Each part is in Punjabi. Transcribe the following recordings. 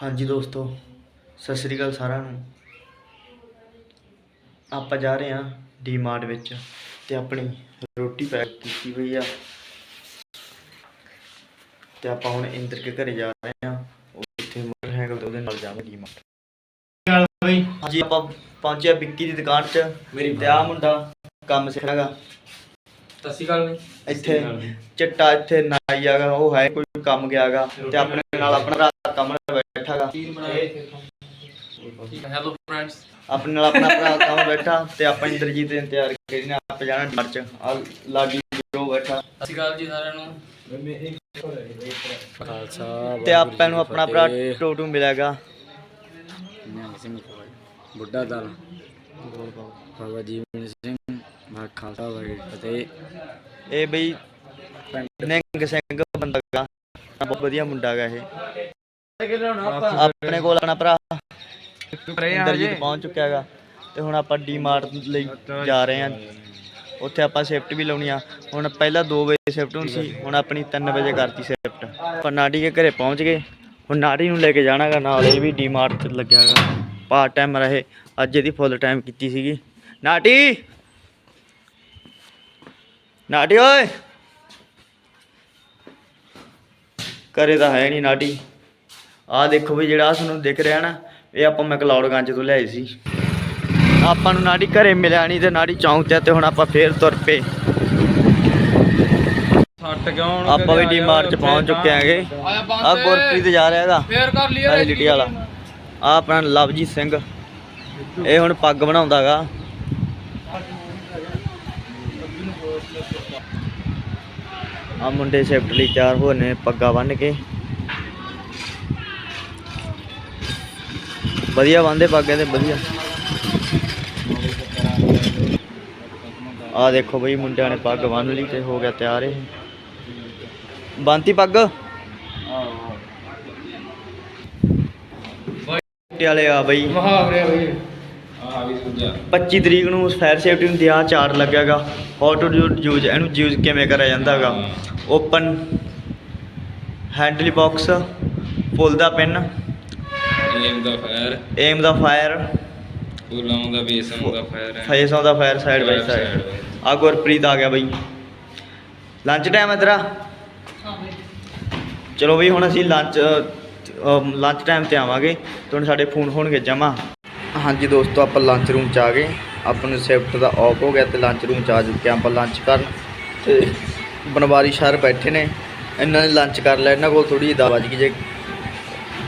ਹਾਂਜੀ ਦੋਸਤੋ ਸਤਿ ਸ੍ਰੀ ਅਕਾਲ ਸਾਰਿਆਂ ਨੂੰ। ਆਪਾਂ ਜਾ ਰਹੇ ਹਾਂ ਡੀਮਾਰਟ ਵਿੱਚ ਤੇ ਆਪਣੀ ਰੋਟੀ ਪੈਕ ਕੀਤੀ ਹੋਈ ਆ। ਤੇ ਆਪਾਂ ਹੁਣ ਇੰਦਰ ਕੇ ਘਰੇ ਜਾ ਰਹੇ ਹਾਂ। ਉਹ ਉੱਥੇ ਮੋਟਰਸਾਈਕਲ ਤੇ ਉਹਦੇ ਨਾਲ ਜਾਵਾਂਗੇ ਡੀਮਾਰਟ ਬਈ ਹਾਂਜੀ ਆਪਾਂ ਪਹੁੰਚਿਆ ਵਿੱਕੀ ਦੀ ਦੁਕਾਨ 'ਚ ਮੇਰੀ ਤੇ ਆ ਮੁੰਡਾ ਕੰਮ ਸਿੱਖਣਾਗਾ ਸਤਿ ਸ਼੍ਰੀ ਅਕਾਲ ਬਈ ਇੱਥੇ ਚਿੱਟਾ ਇੱਥੇ ਨਾਈ ਆਗਾ ਉਹ ਹੈ ਕੋਈ ਕੰਮ ਗਿਆਗਾ। ਤੇ ਆਪਣੇ ਨਾਲ ਆਪਣਾ ਬੈਠਾਗਾ। ਹੈਲੋ ਫਰੈਂਡਸ ਆਪਣੇ ਨਾਲ ਆਪਣਾ ਭਰਾ ਕੰਮ ਬੈਠਾ ਤੇ ਆਪਾਂ ਇੰਦਰਜੀਤ ਦੇ ਇੰਤਜ਼ਾਰ ਕਰੀ ਨੇ ਆਪ ਜਾਣਾ ਡਰ ਚ। ਆ ਲਾਡੀ ਬ్రో ਬੈਠਾ। ਸਤਿ ਸ਼੍ਰੀ ਅਕਾਲ ਜੀ ਸਾਰਿਆਂ ਨੂੰ। ਖਾਲਸਾ ਤੇ ਆਪਾਂ ਨੂੰ ਆਪਣਾ ਭਰਾ ਟੋਟੂ ਮਿਲੇਗਾ ਸਿੰਘ ਬੁੱਢਾ ਦਲ। ਬਾਬਾ ਜੀਵਨ ਸਿੰਘ ਮਾ ਖਾਲਸਾ ਵਾਹਿਗੁਰੂ ਫਤਿਹ। ਇਹ ਬਈ ਨਿੰਗ ਸਿੰਘ ਬੰਦਾ ਗਾ। ਬਹੁਤ ਵਧੀਆ ਮੁੰਡਾ ਗਾ ਇਹ। ਆਪਣੇ ਕੋਲ ਆਪਣਾ ਭਰਾ। ਇੰਦਰਜੀਤ ਪਹੁੰਚ ਚੁੱਕਿਆ ਹੈਗਾ। ਤੇ ਹੁਣ ਆਪਾਂ ਡੀਮਾਰਟ ਲਈ ਜਾ। ਰਹੇ ਹਾਂ। ਉੱਥੇ ਆਪਾਂ ਸ਼ਿਫਟ ਵੀ ਲਾਉਣੀ ਆ। ਹੁਣ ਪਹਿਲਾਂ 2 ਵਜੇ ਸ਼ਿਫਟ ਹੁੰਦੀ ਸੀ ਹੁਣ ਆਪਣੀ 3 ਵਜੇ ਕਰਤੀ ਸ਼ਿਫਟ ਆਪਾਂ ਨਾਟੀ ਦੇ ਘਰੇ ਪਹੁੰਚ ਗਏ। ਹੁਣ ਨਾਟੀ ਨੂੰ ਲੈ ਕੇ ਜਾਣਾਗਾ ਨਾਲ ਇਹ ਵੀ ਡੀਮਾਰਟ ਤੇ ਲੱਗਿਆਗਾ ਪਾਰਟ ਟਾਈਮ ਰਹੇ। ਅੱਜ ਇਹਦੀ ਫੁੱਲ ਟਾਈਮ ਕੀਤੀ ਸੀਗੀ। ਨਾਟੀ! ਨਾਟੀ ਓਏ! ਘਰੇ ਤਾਂ ਹੈ ਨਹੀਂ ਨਾਟੀ। ਆਹ ਦੇਖੋ ਵੀ ਜਿਹੜਾ ਤੁਹਾਨੂੰ ਦਿਖ ਰਿਹਾ ਨਾ ਇਹ ਆਪਾਂ ਮੈਕਲੌਡਗੰਜ ਤੋਂ ਲਿਆਏ ਸੀ। ਆਪਾਂ ਨੂੰ ਨਾੜੀ ਘਰੇ ਮਿਲਿਆ ਨਹੀਂ ਤੇ ਨਾੜੀ ਚੌਂਕ ਤੇ ਤੇ ਹੁਣ ਆਪਾਂ ਫੇਰ ਤੁਰ ਪਏ। ਛੱਟ ਕਿਉਂ ਆਪਾਂ ਵੀ ਡੀਮਾਰਟ ਚ ਪਹੁੰਚ ਚੁੱਕੇ ਆਂਗੇ ਆ ਗੁਰਪ੍ਰੀਤ ਜਾ ਰਿਹਾ ਹੈਗਾ ਫੇਰ ਕਰ ਲਿਆ ਫੈਸਿਲਿਟੀ ਵਾਲਾ। ਆ ਆਪਣਾ ਲਵਜੀਤ ਸਿੰਘ। ਇਹ ਹੁਣ ਪੱਗ ਬਣਾਉਂਦਾਗਾ ਆ ਮੁੰਡੇ ਸ਼ਿਫਟ ਲਈ ਤਿਆਰ ਹੋਏ ਨੇ ਪੱਗਾਂ ਬੰਨ ਕੇ। ਵਧੀਆ ਬੰਦੇ ਪੱਗਾਂ ਤੇ ਵਧੀਆ। ਆ ਦੇਖੋ ਬਈ ਮੁੰਡਿਆਂ ਨੇ ਪੱਗ ਬੰਨ ਲਈ ਤੇ ਹੋ ਗਿਆ ਤਿਆਰ ਇਹ। ਬੰਤੀ ਪੱਗ? ਛੁੱਟੀ ਵਾਲੇ ਆ ਬਈ। ਮਹਾਵਰੇ ਬਈ ਆ ਵੀ ਸੁਝਾ 25 ਤਰੀਕ ਨੂੰ ਫਾਇਰ ਸੇਫਟੀ ਨੂੰ ਦਿਆ ਚਾਰਟ ਲੱਗਿਆਗਾ। ਹਾਊ ਟੂ ਯੂਜ਼ ਇਹਨੂੰ ਯੂਜ਼ ਕਿਵੇਂ ਕਰਿਆ ਜਾਂਦਾਗਾ? Open handle box pull the pin aim the fire aim the fire ਫੁੱਲਾਂ ਦਾ ਬੇਸਨ ਦਾ ਫਾਇਰ ਹੈ। Face the fire side by side ਆ ਗੁਰਪ੍ਰੀਤ ਆ ਗਿਆ ਬਈ। ਲੰਚ ਟਾਈਮ ਹੈ ਤੇਰਾ? ਚਲੋ ਬਈ ਹੁਣ ਅਸੀਂ ਲੰਚ ਲੰਚ ਟਾਈਮ ਤੇ ਆਵਾਂਗੇ। ਤੇ ਹੁਣ ਸਾਡੇ ਫੋਨ ਹੋਣਗੇ ਜਮਾ ਹਾਂਜੀ ਦੋਸਤੋ ਆਪਾਂ ਲੰਚ ਰੂਮ ਚ ਆ ਗਏ। ਆਪਾਂ ਨੂੰ ਸ਼ਿਫਟ ਦਾ ਆਫ ਹੋ ਗਿਆ ਤੇ ਲੰਚ ਰੂਮ ਚ ਆ ਚੁੱਕੇ ਆਪਾਂ ਲੰਚ ਕਰਨ। ਤੇ ਬਨਵਾਰੀ ਸ਼ਹਿਰ ਬੈਠੇ ਨੇ। ਇਹਨਾਂ ਨੇ ਲੰਚ ਕਰ ਲਿਆ। ਇਹਨਾਂ ਕੋਲ ਥੋੜੀ ਜਿਹੀ ਦਾਵਾ ਜੀ ਜੇ।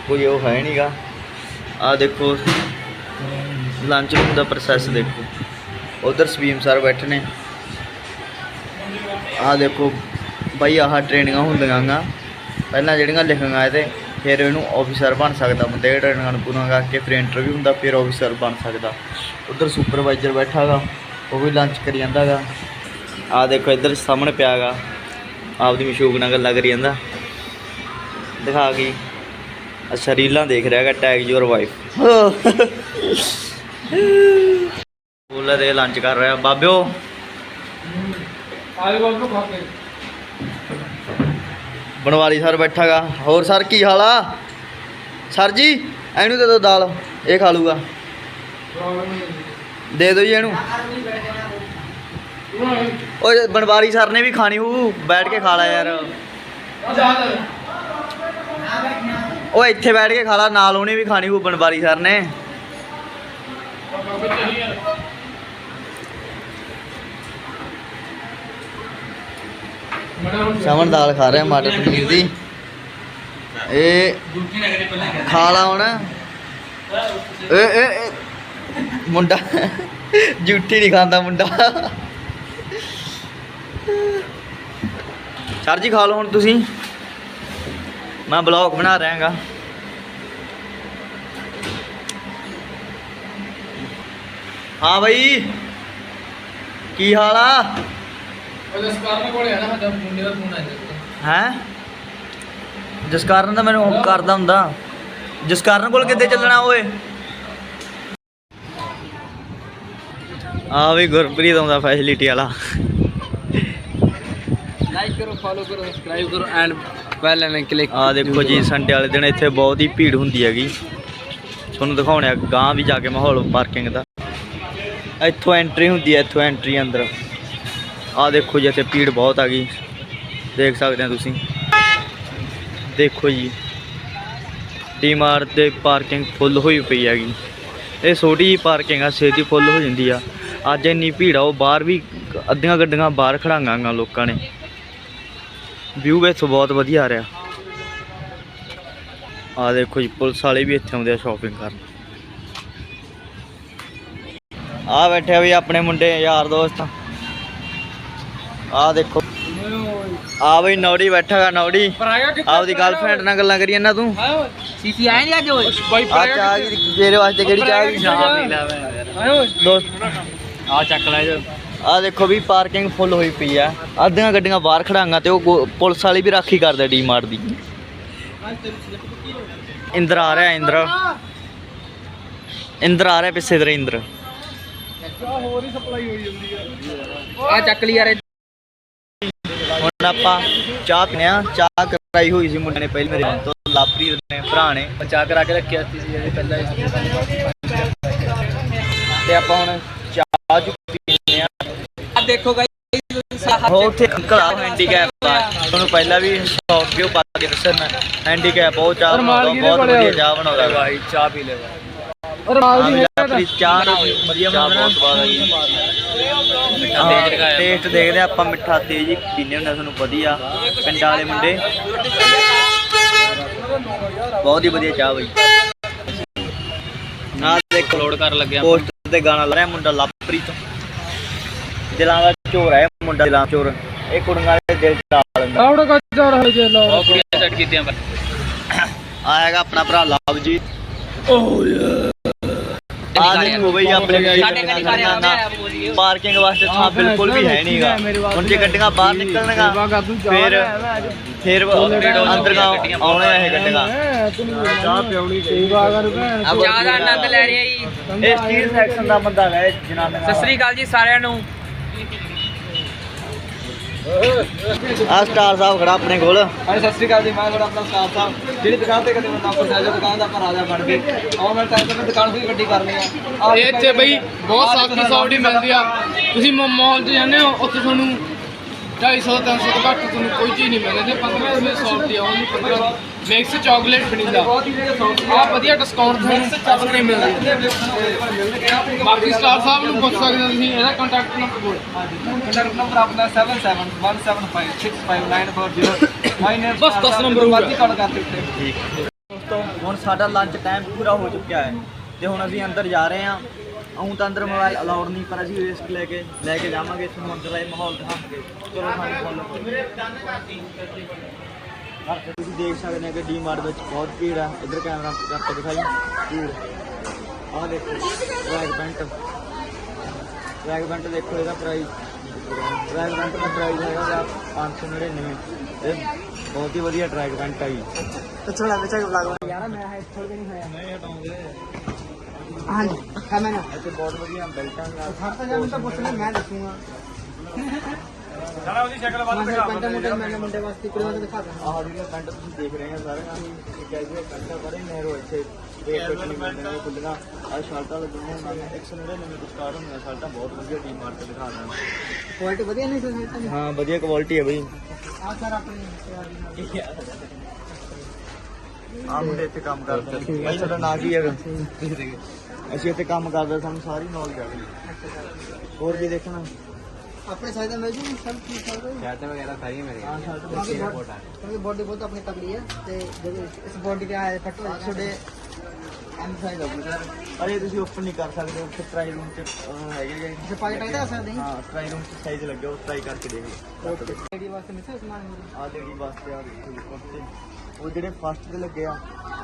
ਕੋਈ ਉਹ ਹੈ ਨਹੀਂਗਾ ਆ ਦੇਖੋ। ਲੰਚ ਰੂਮ ਦਾ ਪ੍ਰੋਸੈਸ ਦੇਖੋ। ਉਧਰ ਸਵੀਮ ਸਰ ਬੈਠੇ ਨੇ। ਆ ਦੇਖੋ, ਬਾਈ ਆਹ ਟ੍ਰੇਨਿੰਗਾਂ ਹੁੰਦੀਆਂ ਗਾ। ਪਹਿਲਾਂ ਜਿਹੜੀਆਂ ਲਿਖੀਆਂ ਇਹਦੇ, ਫਿਰ ਇਹਨੂੰ ਆਫੀਸਰ ਬਣ ਸਕਦਾ ਬੰਦੇ। ਇਹ ਟ੍ਰੇਨਿੰਗਾਂ ਨੂੰ ਪੂਰਾ ਕਰਕੇ ਫਿਰ ਇੰਟਰਵਿਊ ਹੁੰਦਾ, ਫਿਰ ਆਫੀਸਰ ਬਣ ਸਕਦਾ। ਉਧਰ ਸੁਪਰਵਾਈਜ਼ਰ ਬੈਠਾ ਗਾ, ਉਹ ਵੀ ਲੰਚ ਕਰੀ ਜਾਂਦਾ ਗਾ। ਆ ਦੇਖੋ, ਇੱਧਰ ਸਾਹਮਣੇ ਪਿਆ ਗਾ। ਆਪਦੀ ਮਸ਼ੂਕ ਨਾਲ ਗੱਲਾਂ ਕਰੀ ਜਾਂਦਾ। ਦਿਖਾ ਗਈ ਅੱਛਾ ਰੀਲਾਂ ਦੇਖ ਰਿਹਾ ਹੈਗਾ ਟੈਗ ਯੂਰ ਵਾਈਫ ਬੋਲਰ ਇਹ ਲੰਚ ਕਰ ਰਿਹਾ। ਬਾਬਿਓ। ਆਲੇ ਬਾਬੂ ਖਾ ਕੇ। ਬਣਵਾਰੀ ਸਰ ਬੈਠਾਗਾ। ਹੋਰ ਸਰ ਕੀ ਹਾਲ ਆ? ਸਰ ਜੀ ਇਹਨੂੰ ਦੇ ਦਿਓ ਦਾਲ। ਇਹ ਖਾ ਲੂਗਾ। ਦੇ ਦਿਓ ਜੀ ਇਹਨੂੰ। ਓਏ ਬਣਵਾਰੀ ਸਰ ਨੇ ਵੀ ਖਾਣੀ ਹੂ ਬੈਠ ਕੇ ਖਾ ਲੈ ਯਾਰ। ਉਹ ਇੱਥੇ ਬੈਠ ਕੇ ਖਾ ਲਾ, ਨਾਲ ਉਹਨੇ ਵੀ ਖਾਣੀ ਹੂ ਬਣਵਾਰੀ ਸਰ ਨੇ। ਸ਼ਮਨ ਦਾਲ ਖਾ ਰਿਹਾ, ਮਟਰ ਪਨੀਰ ਦੀ। ਇਹ ਖਾ ਲਾ ਹੁਣ। ਏ ਏ ਮੁੰਡਾ, ਜੂਠੀ ਨਹੀਂ ਖਾਂਦਾ ਮੁੰਡਾ। ਸਰ ਜੀ ਖਾ ਲਓ ਹੁਣ ਤੁਸੀਂ। ਮੈਂ ਬਲੌਗ ਬਣਾ ਰਿਹਾ ਹਾਂਗਾ ਹਾਂ ਬਈ ਕੀ ਹਾਲ ਆ? ਉਹ ਜਸਕਰਨ ਕੋਲੇ ਆ ਨਾ ਸਾਡਾ ਮੁੰਡੇ ਦਾ ਫੋਨ ਆਇਆ ਹੈ? ਜਸਕਾਰਨ ਦਾ ਮੈਨੂੰ ਕਰਦਾ ਹੁੰਦਾ। ਜਸਕਾਰਨ ਕੋਲ ਕਿੱਦੇ ਚੱਲਣਾ ਓਏ? ਆ ਵੀ ਗੁਰਪ੍ਰੀਤ ਆਉਂਦਾ ਫੈਸਿਲਿਟੀ ਵਾਲਾ। ਲਾਈਕ ਕਰੋ ਫੋਲੋ ਕਰੋ ਸਬਸਕ੍ਰਾਈਬ ਕਰੋ ਐਂਡ ਪਹਿਲਾਂ ਮੈਂ ਕਲਿੱਕ ਆ ਦੇਖੋ ਜੀ ਸੰਡੇ ਵਾਲੇ ਦਿਨ ਇੱਥੇ ਬਹੁਤ ਹੀ ਭੀੜ ਹੁੰਦੀ ਹੈਗੀ। ਤੁਹਾਨੂੰ ਦਿਖਾਉਣੇ ਆ ਗਾਂ ਵੀ ਜਾ ਕੇ ਮਾਹੌਲ ਪਾਰਕਿੰਗ ਦਾ। ਇੱਥੋਂ ਐਂਟਰੀ ਹੁੰਦੀ ਹੈ ਇੱਥੋਂ ਐਂਟਰੀ ਅੰਦਰ। ਆ ਦੇਖੋ ਜੀ ਇੱਥੇ ਭੀੜ ਬਹੁਤ ਆ ਗਈ। ਦੇਖ ਸਕਦੇ ਹੋ ਤੁਸੀਂ। ਦੇਖੋ ਜੀ ਡੀਮਾਰਟ ਤੇ ਪਾਰਕਿੰਗ ਫੁੱਲ ਹੋਈ ਪਈ ਹੈਗੀ। ਇਹ ਛੋਟੀ ਜੀ ਪਾਰਕਿੰਗ ਆ ਛੇਤੀ ਫੁੱਲ ਹੋ ਜਾਂਦੀ ਆ। ਅੱਜ ਇੰਨੀ ਭੀੜ ਆ ਉਹ ਬਾਹਰ ਵੀ ਅੱਧੀਆਂ ਗੱਡੀਆਂ ਬਾਹਰ ਖੜਾਂਗਾਂਗਾ ਲੋਕਾਂ ਨੇ। ਵਿਊ ਇੱਥੋਂ ਬਹੁਤ ਵਧੀਆ ਆ ਰਿਹਾ। ਆ ਦੇਖੋ ਜੀ ਪੁਲਿਸ ਵਾਲੇ ਵੀ ਇੱਥੇ ਆਉਂਦੇ ਆ ਸ਼ਾਪਿੰਗ ਕਰਨ। ਆ ਬੈਠੇ ਆ ਵੀ ਆਪਣੇ ਮੁੰਡੇ ਯਾਰ ਦੋਸਤ। ਆ ਦੇਖੋ। ਆ ਬਈ ਨੌੜੀ ਬੈਠਾ ਗਾ ਨੌੜੀ। ਆਪਦੀ ਗਰਲਫ੍ਰੈਂਡ ਨਾਲ ਗੱਲਾਂ ਕਰੀ ਜਾਂਦਾ ਤੂੰ। ਸੀਸੀ ਆਇਆ ਨਹੀਂ ਅੱਜ ਓਏ? ਆ ਚਾਹ ਕੀ ਤੇਰੇ ਵਾਸਤੇ ਕਿਹੜੀ ਚਾਹ ਕੀ ਆਇਓ ਦੋਸਤ। ਆ ਚੱਕ ਲੈ ਜੋ। ਆ ਦੇਖੋ ਵੀ ਪਾਰਕਿੰਗ ਫੁੱਲ ਹੋਈ ਪਈ ਆ। ਅੱਧੀਆਂ ਗੱਡੀਆਂ ਬਾਹਰ ਖੜਾਂਗਾ ਤੇ ਉਹ ਪੁਲਿਸ ਵਾਲੀ ਵੀ ਰਾਖੀ ਕਰਦੇ ਡੀਮਾਰਟ ਦੀ। ਇੰਦਰ ਆ ਰਿਹਾ, ਇੰਦਰ। ਇੰਦਰ ਆ ਰਿਹਾ ਪਿੱਛੇ ਤੇਰੇ, ਇੰਦਰ। ਹੋਰ ਹੀ ਸਪਲਾਈ ਹੋਈ ਜਾਂਦੀ ਆ ਆ ਚੱਕ ਲਈ ਯਾਰ ਹੁਣ ਆਪਾਂ ਚਾਹ ਪੀਨੇ ਆ ਚਾਹ ਕਰਾਈ ਹੋਈ ਸੀ ਮੁੰਡੇ ਨੇ ਪਹਿਲੇ ਮੇਰੇ ਤੋਂ ਲਾਪਰੀ ਨੇ, ਭਰਾ ਨੇ। ਚਾਹ ਕਰਾ ਕੇ ਰੱਖਿਆ ਸੀ ਪਹਿਲਾਂ ਤੇ ਆਪਾਂ ਹੁਣ ਚਾਹ ਚੁ ਪੀਨੇ ਆ। ਆ ਦੇਖੋ ਗਾਈ ਉਹ ਉੱਥੇ ਅੰਕਲ ਆ ਹੈਂਡੀਕੈਪ ਆ। ਤੁਹਾਨੂੰ ਪਹਿਲਾਂ ਵੀ ਸ਼ੌਕ ਕਿਉਂ ਪਾ ਕੇ ਦੱਸਿਆ ਮੈਂ ਹੈਂਡੀਕੈਪ ਉਹ ਚਾਹ ਬਣਾਉਂਦਾ ਬਹੁਤ ਵਧੀਆ ਚਾਹ ਬਣਾਉਂਦਾ। ਭਾਈ ਚਾਹ ਪੀ ਲੈ ਔਰ ਹਾਂ ਮਾਲ ਵੀ ਦੀ ਆਪਣੀ ਚਾਹ ਨਾ ਵਧੀਆ ਬਣਾਉਣਾ ਬਹੁਤ ਸਵਾਦ ਆ ਟੇਸਟ ਦੇਖਦੇ ਆ ਆਪਾਂ ਮਿੱਠਾ ਤੇਜ਼ ਹੀ ਪੀਨੇ ਹੁੰਦੇ ਆ, ਤੁਹਾਨੂੰ ਵਧੀਆ। ਪਿੰਡਾਂ ਵਾਲੇ ਮੁੰਡੇ। ਬਹੁਤ ਹੀ ਵਧੀਆ ਚਾਹ ਬਈ। ਨਾਲ ਦੇਖ ਲੋਡ ਕਰਨ ਲੱਗਿਆ ਪੋਸਟਰ ਤੇ ਗਾਣਾ ਲਾ ਰਿਹਾ ਮੁੰਡਾ ਲਾਪਰੀਤ ਦਿਲਾਂ ਦਾ ਚੋਰ ਹੈ ਮੁੰਡਾ ਦਿਲਾਂ ਚੋਰ। ਇਹ ਕੁੜੀਆਂ ਦੇ ਦਿਲ ਚ ਲਾ ਲੈਂਦਾ। ਆਉੜਾ ਕੱਚਾ ਰਹੇ ਜੇ ਲੋ ਉਹ ਕੁੜੀਆਂ ਸੈੱਟ ਕੀਤੀਆਂ ਪਰ। ਆਏਗਾ ਆਪਣਾ ਭਰਾ ਲਵਜੀਤ ਓ ਆ ਦੇਖੋ ਬਈ ਆਪਣੇ ਸਾਡੇ ਘਰੇ ਸਾਰੇ ਆ ਗਏ ਪਾਰਕਿੰਗ ਵਾਸਤੇ ਥਾਂ ਬਿਲਕੁਲ ਵੀ ਹੈ ਨਹੀਂਗਾ ਹੁਣ ਜੇ ਗੱਡੀਆਂ ਬਾਹਰ ਨਿਕਲਣਗਾ ਫਿਰ ਫਿਰ ਅੰਦਰ ਗਾ ਆਉਣੇ ਇਹ ਗੱਡੀਆਂ। ਚਾਹ ਪਿਉਣੀ ਸੇਵਾ ਕਰ ਭੈਣ ਚਾਹ ਦਾ ਆਨੰਦ ਲੈ ਰਿਹਾ ਜੀ। ਇਹ ਸਟੀਲ ਸੈਕਸ਼ਨ ਦਾ ਬੰਦਾ ਹੈ ਜਨਾਬ ਸਤਿ ਸ੍ਰੀ ਅਕਾਲ ਜੀ ਸਾਰਿਆਂ ਨੂੰ। ਆ ਸਟਾਰ ਸਾਹਿਬ ਖੜਾ ਆਪਣੇ ਕੋਲ। ਹਾਂ ਸਤਿ ਸ੍ਰੀ ਅਕਾਲ ਜੀ ਮੈਂ ਤੁਹਾਡਾ ਆਪਣਾ ਸਟਾਫ ਸਾਹਿਬ। ਜਿਹੜੀ ਦੁਕਾਨ ਤੇ ਕਦੇ ਬੰਦਾ ਆਪਰ ਜਾ ਦੁਕਾਨ ਦਾ ਆਪਾਂ ਰਾਜਾ ਬਣ ਕੇ ਆਉਣ ਵਾਲੇ ਟਾਈਮ ਤੇ ਮੈਂ ਦੁਕਾਨ ਵੀ ਵੱਡੀ ਕਰਨੀ ਆ। ਇਹ ਇੱਥੇ ਬਈ ਬਹੁਤ ਸਸਤੀ ਸੌਫਟੀ ਮਿਲਦੀ ਆ। ਤੁਸੀਂ ਮਾਲ 'ਚ ਜਾਂਦੇ ਹੋ ਉੱਥੇ ਤੁਹਾਨੂੰ 250 300 ਤੋਂ ਘੱਟ ਤੁਹਾਨੂੰ ਕੋਈ ਚੀਜ਼ ਨਹੀਂ ਮਿਲਦੀ। 15 ਰੁਪਏ ਸੌਫਟੀ ਆ ਉਹਨੂੰ 15 ਮਿਕਸ ਚਾਕਲੇਟ ਸੌਫਟ ਆ ਵਧੀਆ ਡਿਸਕਾਊਂਟ ਤੁਹਾਨੂੰ ਆਪਣੇ ਮਿਲਦੀ ਬਾਕੀ ਸਟਾਰ ਸਾਹਿਬ ਨੂੰ ਪੁੱਛ ਸਕਦੇ ਹੋ ਤੁਸੀਂ ਇਹਦਾ ਕੰਟੈਕਟ ਨੰਬਰ ਬੋਲ। ਕੰਟੈਕਟ ਨੰਬਰ ਆਪਣਾ 7717756940 ਮਾਈ ਨੇਮ ਬਸ ਦਸ number ਹੋਊਗਾ। ਮਰਜ਼ੀ ਕਾਲ ਕਰ ਦਿੱਤੇ ਦੋਸਤੋ ਹੁਣ ਸਾਡਾ ਲੰਚ ਟਾਈਮ ਪੂਰਾ ਹੋ ਚੁੱਕਿਆ ਹੈ। ਤੇ ਹੁਣ ਅਸੀਂ ਅੰਦਰ ਜਾ ਰਹੇ ਹਾਂ। ਆਉਂ ਤਾਂ ਅੰਦਰ ਮੋਬਾਈਲ ਅਲਾਉਡ ਨਹੀਂ ਪਰ ਅਸੀਂ ਰਿਸਕ ਲੈ ਕੇ ਲੈ ਕੇ ਜਾਵਾਂਗੇ। ਤੁਹਾਨੂੰ ਅੰਦਰ ਦਾ ਮਾਹੌਲ ਦਿਖਾਵਾਂਗੇ। ਚਲੋ ਸਾਨੂੰ ਫੋਲੋ ਕਰੋ। ਤੁਸੀਂ ਦੇਖ ਸਕਦੇ ਹੋ ਕਿ ਡੀ ਮਾਰਟ ਵਿੱਚ ਬਹੁਤ ਭੀੜ ਹੈ ਇੱਧਰ ਕੈਮਰਾ ਕਰਕੇ ਦਿਖਾਈ। ਭੀੜ। ਆਹ ਦੇਖੋ ਰੈਗ ਪੈਂਟ। ਰੈਗ ਪੈਂਟ ਦੇਖੋ ਇਹਦਾ ਪ੍ਰਾਈਸ ਰੈਗ ਪੈਂਟ ਦਾ ਪ੍ਰਾਈਸ ਹੈਗਾ ਗਾ 599 ਇਹ ਬਹੁਤ ਹੀ ਵਧੀਆ ਟਰੈਕ ਪੈਂਟ ਆਈ ਥੋੜਾ ਵਿੱਚ ਵਲੌਗ ਯਾਰ ਮੈਂ ਹੈ ਥੋੜੇ ਦਿਨ ਹੋਇਆ। ਨਹੀਂ ਹਟਾਉਂਦੇ ਹਾਂਜੀ ਹਾਂ ਮੈਂ ਇੱਥੇ ਬਹੁਤ ਵਧੀਆ ਬੈਲਟਾਂ ਨਾਲ ਹਰ ਤਾਂ ਜਾਨੂੰ ਤਾਂ ਪੁੱਛ ਲੈ ਮੈਂ ਦੱਸੂਗਾ। ਚਲਾ ਉਹਦੀ ਸ਼ਕਲ ਵੱਲ ਦਿਖਾ ਮੁੰਡੇ ਮੁੰਡੇ ਮੁੰਡੇ ਵਾਸਤੇ ਕੁੜੀ ਵਾਸਤੇ ਦਿਖਾ ਦਾਂ ਆਹ ਜਿਹੜੀਆਂ ਪੈਂਟ ਤੁਸੀਂ ਦੇਖ ਰਹੇ ਹੋ ਸਾਰੀਆਂ ਇਹ ਕੈਜੂਅਲ ਪੈਂਟਾਂ ਬੜੇ ਨਹਿਰੋ ਇੱਥੇ ਰੇਟ ਵਿੱਚ ਨਹੀਂ ਮਿਲਦੇ ਨੇ ਖੁੱਲੀਆਂ ਆਹ ਸ਼ਰਟਾਂ ਲੱਗੀਆਂ ਹੁੰਦੀਆਂ ਨੇ। 199 ਤੋਂ ਸਟਾਰਟ ਹੁੰਦੀਆਂ ਸ਼ਰਟਾਂ ਬਹੁਤ ਵਧੀਆ ਡੀ ਮਾਰਟ ਤੇ ਦਿਖਾ ਦਾਂ ਕੁਆਲਿਟੀ ਵਧੀਆ ਨਹੀਂ ਸੀ ਸਾਈਟ ਹਾਂ ਵਧੀਆ ਕੁਆਲਿਟੀ ਹੈ ਬਈ। ਆ ਸਰ ਆਪਣੀ ਆ ਮੁੰਡੇ ਇੱਥੇ ਕੰਮ ਕਰਦੇ ਨੇ। ਭਾਈ ਤੁਹਾਡਾ ਨਾਂ ਕੀ ਹੈਗਾ ਅਸੀਂ ਇੱਥੇ ਕੰਮ ਕਰਦੇ ਸਾਨੂੰ ਸਾਰੀ ਨੌਲੇਜ ਆ ਗਈ ਹੋਰ ਕੀ ਦੇਖਣਾ? ਆਪਣੇ ਦਾ ਮਿਲ ਜੂ ਸਭ ਠੀਕ ਚੱਲ ਰਿਹਾ ਸ਼ਰਟ ਵਗੈਰਾ ਸਾਰੀਆਂ ਮੇਰੇ ਹਾਂ ਸ਼ਰਟ ਕਿਉਂਕਿ ਬੋਡੀ ਬਹੁਤ ਆਪਣੀ ਤਕੜੀ ਹੈ ਤੇ ਜਦੋਂ ਇਸ ਬੋਡੀ ਦਾ ਫਟੋ ਤੁਹਾਡੇ ਐਮ ਸਾਈਜ਼ ਹੋਊਗੀ ਸਰ ਅਰੇ ਤੁਸੀਂ ਓਪਨ ਨਹੀਂ ਕਰ ਸਕਦੇ ਉੱਥੇ ਟਰਾਈ ਰੂਮ ਚ ਹੈਗੇ ਜੀ। ਜੇ ਪਾਈ ਟਾਈ ਦਾ ਅਸਰ ਨਹੀਂ ਹਾਂ ਟਰਾਈ ਰੂਮ ਚ ਸਾਈਜ਼ ਲੱਗਿਆ ਉਹ ਟਰਾਈ ਕਰਕੇ ਦੇਖ। ਲਓ ਲੇਡੀ ਵਾਸਤੇ ਮਿੱਥੇ ਸਮਾਨ ਆ ਲੇਡੀ ਵਾਸਤੇ ਆ ਦੇਖੋ ਉਹ ਜਿਹੜੇ ਫਸਟ ਤੇ ਲੱਗੇ ਆ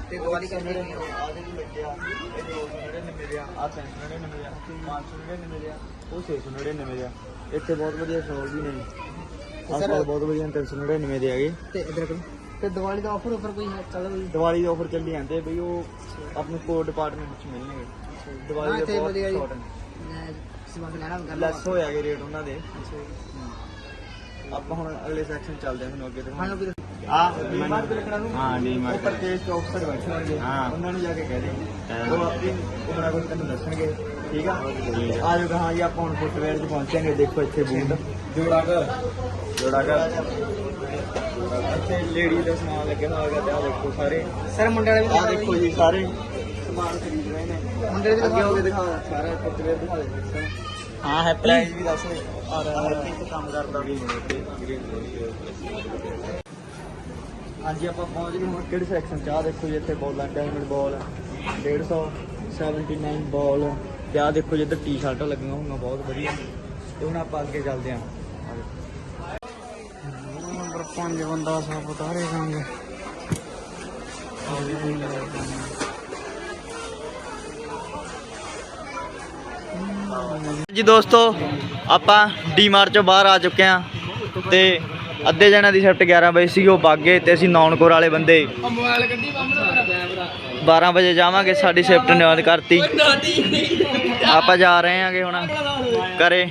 ਤੇ ਦੀਵਾਲੀ ਕਰਨੀ ਜਿਹੜੇ ਆ ਦੇ ਵੀ ਲੱਗੇ ਆ ਇਹ 299 ਦੇ ਆ ਆ 399 ਦੇ ਆ 599 ਦੇ ਆ ਉਹ 699 ਦੇ ਆ। ਇੱਥੇ ਬਹੁਤ ਵਧੀਆ ਸ਼ੌਲ ਵੀ ਨੇ। ਆਹ ਸਰ- ਬਹੁਤ ਵਧੀਆ 399 ਦੇ ਹੈਗੇ। ਤੇ ਇਧਰ ਕੋਈ ਤੇ ਦੀਵਾਲੀ ਦਾ ਆਫਰ ਆਫਰ ਕੋਈ ਹੈ ਚੱਲ ਰਹੀ ਦੀਵਾਲੀ ਦੇ ਆਫਰ ਚੱਲੀ ਜਾਂਦੇ ਬਈ ਉਹ ਆਪਣੇ ਕੋਡ ਡਿਪਾਰਟਮੈਂਟ ਵਿੱਚ ਮਿਲਣਗੇ। ਦੀਵਾਲੀ ਦੇ ਤੇ ਬਹੁਤ ਵਧੀਆ ਜੀ। short ਨੇ। ਲੈਣਾ ਗੱਲ ਲੈਸ ਹੋਇਆ ਗਏ ਰੇਟ ਉਹਨਾਂ ਦੇ। ਆਪਾਂ ਹੁਣ ਅਗਲੇ ਸੈਕਸ਼ਨ ਚੱਲਦੇ ਹਾਂ ਤੁਹਾਨੂੰ ਅੱਗੇ ਹਾਂ ਦਿਖਾਉਣ ਲੋਕੀ ਆ ਹਾਂ ਡੀਮਾਰਟ ਪਰਚੇਸ ਚ ਅਫਸਰ ਬੈਠੇ ਹੋਣਗੇ ਹਾਂ। ਉਹਨਾਂ ਨੂੰ ਜਾ ਕੇ ਕਹਿ ਦੇ। ਉਹ ਆਪੀ ਉਹਨਾਂ ਕੋਲ ਤੈਨੂੰ ਦੱਸਣਗੇ। ਠੀਕ ਆ? ਆ ਜਾਓ ਹਾਂ ਜੀ ਆਪਾਂ ਹੁਣ ਫੁੱਟਵੇਅਰ 'ਚ ਪਹੁੰਚਾਂਗੇ ਦੇਖੋ ਇੱਥੇ ਬੂਟ। ਜੋੜਾ ਕਰ ਜੋੜਾ ਕਰ ਇੱਥੇ ਲੇਡੀ ਦਾ ਸਮਾਨ ਲੱਗਿਆ ਹੋਇਆ ਤੇ ਆ ਦੇਖੋ ਸਾਰੇ। ਸਰ ਮੁੰਡੇ ਵਾਲੇ ਆ ਦੇਖੋ ਜੀ ਸਾਰੇ ਸਮਾਨ ਖਰੀਦ ਰਹੇ ਨੇ। ਮੁੰਡੇ ਦੇ ਅੱਗੇ ਹੋ ਕੇ ਦਿਖਾ ਸਾਰਾ ਫੁੱਟਵੇਅਰ ਦਿਖਾ ਦੇ ਹਾਂ ਹੈ ਪ੍ਰਾਈਸ ਵੀ ਦੱਸ ਔਰ ਕਿੱਥੇ ਕੰਮ ਕਰਦਾ ਵੀ ਹਾਂਜੀ ਆਪਾਂ ਪਹੁੰਚ ਗਏ ਹੁਣ ਕਿਹੜੇ ਸੈਕਸ਼ਨ ਚ? ਆ ਦੇਖੋ ਜੀ ਇੱਥੇ ਬੋਲਾਂ ਡਾਇਮੰਡ ਬਾਲ 150 79 ਬਾਲ ਤੇ ਆ ਦੇਖੋ ਜੀ ਇੱਧਰ ਟੀ-ਸ਼ਰਟਾਂ ਲੱਗੀਆਂ ਹੋਈਆਂ ਬਹੁਤ ਵਧੀਆ। ਤੇ ਹੁਣ ਆਪਾਂ ਅੱਗੇ ਚੱਲਦੇ ਆਂ। ਨੰਬਰ 5 ਬੰਦਾ ਸਭ ਉਤਾਰੇ ਜਾਂਗੇ ਜੀ ਦੋਸਤੋ ਆਪਾਂ ਡੀਮਾਰਟ ਚੋਂ ਬਾਹਰ ਆ ਚੁੱਕੇ ਆਂ ਤੇ ਅੱਧੇ ਜਣਿਆਂ ਦੀ ਸ਼ਿਫਟ 11 ਵਜੇ ਸੀ ਉਹ ਬਾਗੇ ਤੇ ਅਸੀਂ ਨੌਨਕੋਰ ਵਾਲੇ ਬੰਦੇ ਉਹ ਮੋਬਾਈਲ ਕੱਢੀ ਬੰਮ ਦਾ ਮੇਰਾ 12 ਵਜੇ ਜਾਵਾਂਗੇ ਸਾਡੀ ਸ਼ਿਫਟ ਨਿਆਦ ਕਰਤੀ। ਆਪਾਂ ਜਾ ਰਹੇ ਆਂਗੇ ਹੁਣ ਕਰੇ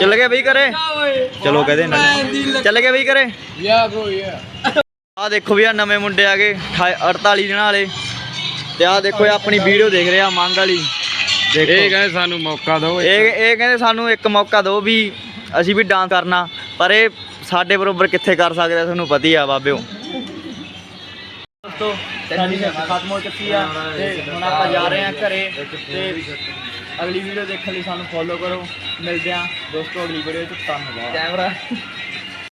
ਚੱਲ ਗਏ ਬਈ ਕਰੇ ਚਲੋ ਕਹਦੇ ਨਾ। ਚੱਲ ਗਏ ਬਈ ਕਰੇ ਯਾ ਬ్రో ਯਾ ਆ ਦੇਖੋ ਵੀ ਆ ਨਵੇਂ ਮੁੰਡੇ ਆ ਗਏ 48 ਦਿਨਾਂ ਵਾਲੇ। ਤੇ ਆ ਦੇਖੋ ਇਹ ਆਪਣੀ ਵੀਡੀਓ ਦੇਖ ਰਹੇ ਮੰਗ ਵਾਲੀ। ਦੇਖੋ। ਕਹਿੰਦੇ ਸਾਨੂੰ ਮੌਕਾ ਦਿਓ। ਇਹ ਇਹ ਕਹਿੰਦੇ ਸਾਨੂੰ ਇੱਕ ਮੌਕਾ ਦਿਓ ਵੀ ਅਸੀਂ ਵੀ ਡਾਂਸ ਕਰਨਾ। ਪਰ ਇਹ ਸਾਡੇ ਬਰੋਬਰ ਕਿੱਥੇ ਕਰ ਸਕਦੇ ਆ ਤੁਹਾਨੂੰ ਪਤਾ ਹੀ ਆ ਬਾਬਿਓ। ਦੋਸਤੋ ਸਾਡੀ ਸ਼ਿਫਟ ਖਤਮ ਹੋ ਚੁੱਕੀ ਆ ਤੇ ਹੁਣ ਆਪਾਂ ਜਾ ਰਹੇ ਆ ਘਰੇ ਤੇ ਅਗਲੀ ਵੀਡੀਓ ਦੇਖਣ ਲਈ ਸਾਨੂੰ ਫੋਲੋ ਕਰੋ। ਮਿਲਦੇ ਆ। ਦੋਸਤੋ ਅਗਲੀ ਵੀਡੀਓ ਚ ਧੰਨਵਾਦ। ਕੈਮਰਾ।